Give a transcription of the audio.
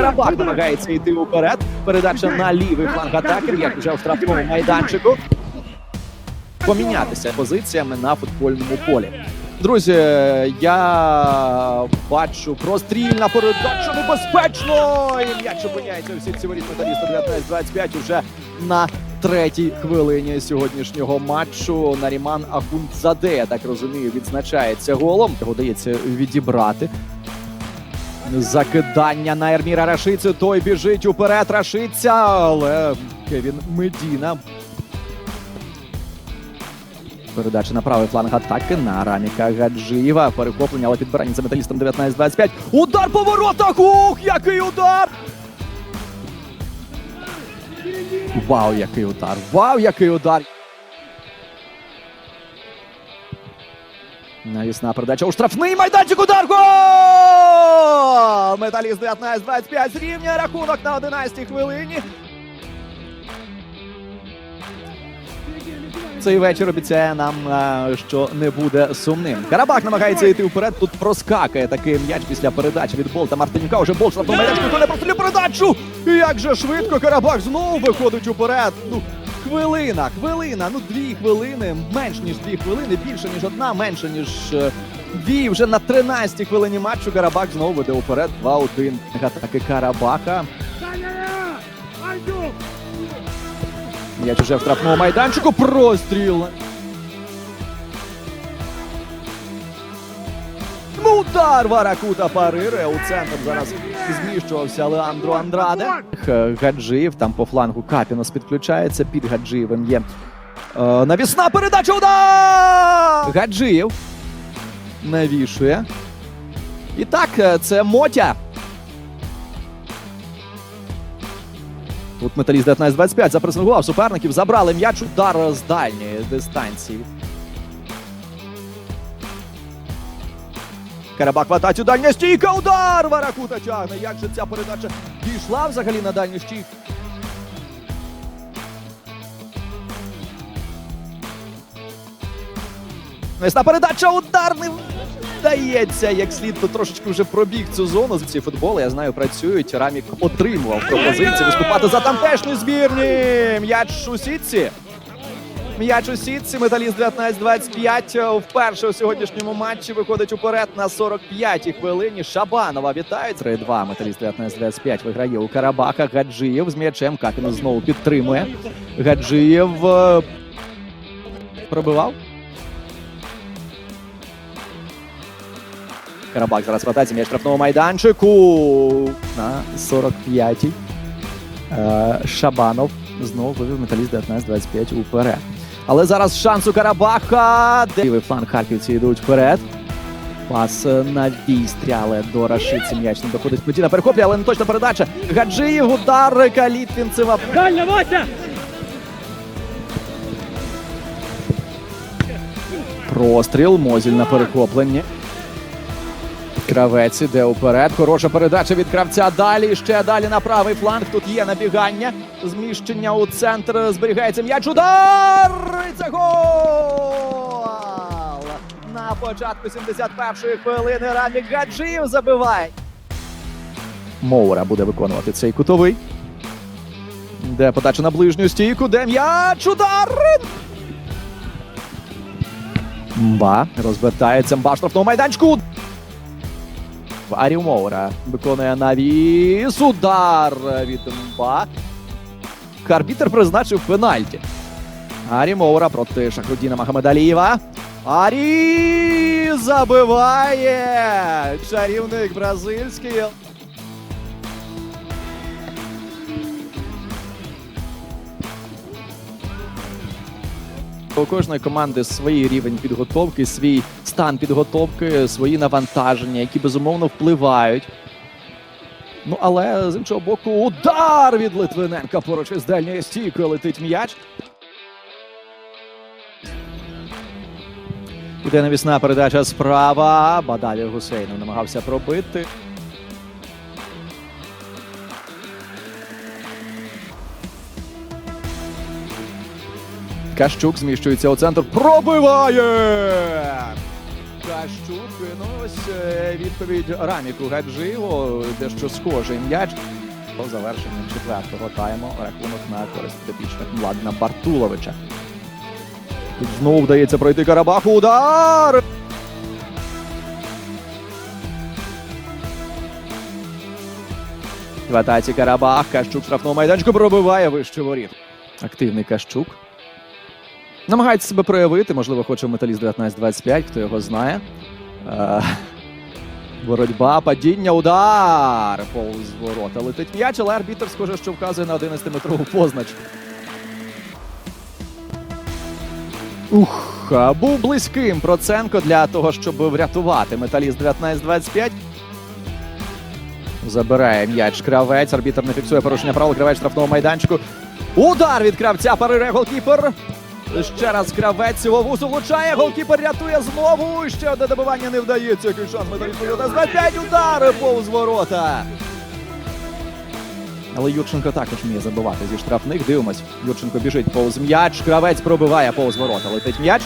Карабах намагається йти уперед. Передача на лівий фланг атаки. Як вже у штрафному майданчику. Помінятися позиціями на футбольному полі. Друзі, я бачу прострільна передача небезпечно! І м'яч опиняється у сітці воріт металіста 19-25 уже на третій хвилині сьогоднішнього матчу. Наріман Ахундзаде, я так розумію, відзначається голом. Його дається відібрати. Закидання на Ерміра Рашицю. Той біжить уперед. Рашиця, але Кевін Медіна Передача на правий фланг атаки на Раміка Гаджиєва. Перехоплення, але підбирання за металістом 19-25. Удар по воротах! Ух, який удар! Вау, який удар! Вау, який удар! Навісна передача у штрафний майданчик. Удар! Гол! Металіст 19-25 зрівнює рахунок на 11-й хвилині. Цей вечір обіцяє нам, е, що не буде сумним. Карабах намагається йти вперед. Тут проскакує такий м'яч після передачі від Болта Мартинюка. Уже Болт штрафного майданчику то не прострілює передачу. І Як же швидко Карабах знову виходить уперед. Ну, хвилина, хвилина, ну дві хвилини, менш ніж дві хвилини, більше ніж одна, менше ніж дві. Вже на 13-й хвилині матчу Карабах знову веде уперед. 2-1. Атаки Карабаха. М'яч уже в штрафному майданчику. Простріл. Ну, Удар Варакута парирує. У центр зараз зміщувався Леандро Андраде. Гаджиєв там по флангу Капінос підключається. Під Гаджиєвим є е, навісна передача. Удар! Гаджиєв навішує. І так, е, це Мотя. Тут металіст 19-25 запресингував суперників, забрали м'яч удар з дальньої дистанції. Карабак в атаці дальня стійка, удар! Варакута тягне. Як же ця передача дійшла взагалі на дальню стійку? Весна передача удар не вдається як слід. Трошечки вже пробіг цю зону з ці футболи. Я знаю, працюють. Рамік отримував пропозицію виступати за тамтешні збірні. М'яч у сітці. М'яч у сітці. Металіст 19-25 вперше у сьогоднішньому матчі виходить уперед на 45-й хвилині. Шабанова вітають. 3-2. Металіст 19-25 виграє у Карабаха. Гаджиєв з м'ячем. Капінус знову підтримує. Гаджиєв е, пробивав. Карабак зараз в атаці м'яч штрафного майданчику на 45-й. Е, Шабанов знову вивів металіст 19-25 уперед. Але зараз шанс у Карабаха. Лівий фланг харківці йдуть вперед. Пас е, на вістряли до Рашиці. М'яч не доходить Путіна. Перехоплює, але не точна передача. Гаджиєв, удар Калітвінцева. Дальня, Вася! Простріл. Мозіль на перехопленні. Кравець іде уперед. Хороша передача від кравця. Далі ще далі на правий фланг. Тут є набігання. Зміщення у центр. Зберігається м'яч. Удар! І Це гол! На початку 71-ї хвилини Рамік Гаджиєв забиває. Моура буде виконувати цей кутовий. Де подача на ближню стійку, де м'яч. Удар! Мба розвертається Мба в штрафному майданчику. Арів Моура виконує навіс. Удар від Мба. Арбітер призначив пенальті. Арі Моура проти Шахрудіна Махамедалієва. Арі забиває! Чарівник бразильський. У кожної команди свій рівень підготовки, свій стан підготовки, свої навантаження, які безумовно впливають. Ну але з іншого боку, удар від Литвиненка поруч із дальньої стійкою летить м'яч. Іде навісна передача справа. Бадалі Гусейнов намагався пробити. Кащук зміщується у центр. Пробиває! Кащук. Ну ось е, відповідь Раміку Гаджиєву, дещо схожий м'яч. По завершенню четвертого тайму рахунок на користь підопічних Младена Бартуловича. Тут знову вдається пройти Карабаху. Удар! В Карабах. Кащук штрафного майданчику пробиває вище воріт. Активний Кащук. Намагається себе проявити, можливо, хоче в металіст 19-25, хто його знає. Е, боротьба, падіння, удар! Повз ворота летить м'яч, але арбітр схоже, що вказує на 11-метрову позначку. Ух, був близьким Проценко для того, щоб врятувати металіст 19-25. Забирає м'яч кравець. Арбітр не фіксує порушення правил. Кравець штрафного майданчику. Удар від кравця парире голкіпер. Ще раз кравець цього вузу влучає. Голкіпер рятує знову. Ще одне добивання не вдається. Який шанс металіст 25 удари повз ворота. Але Юрченко також вміє забивати зі штрафних. Дивимось. Юрченко біжить повз м'яч. Кравець пробиває повз ворота. Летить м'яч.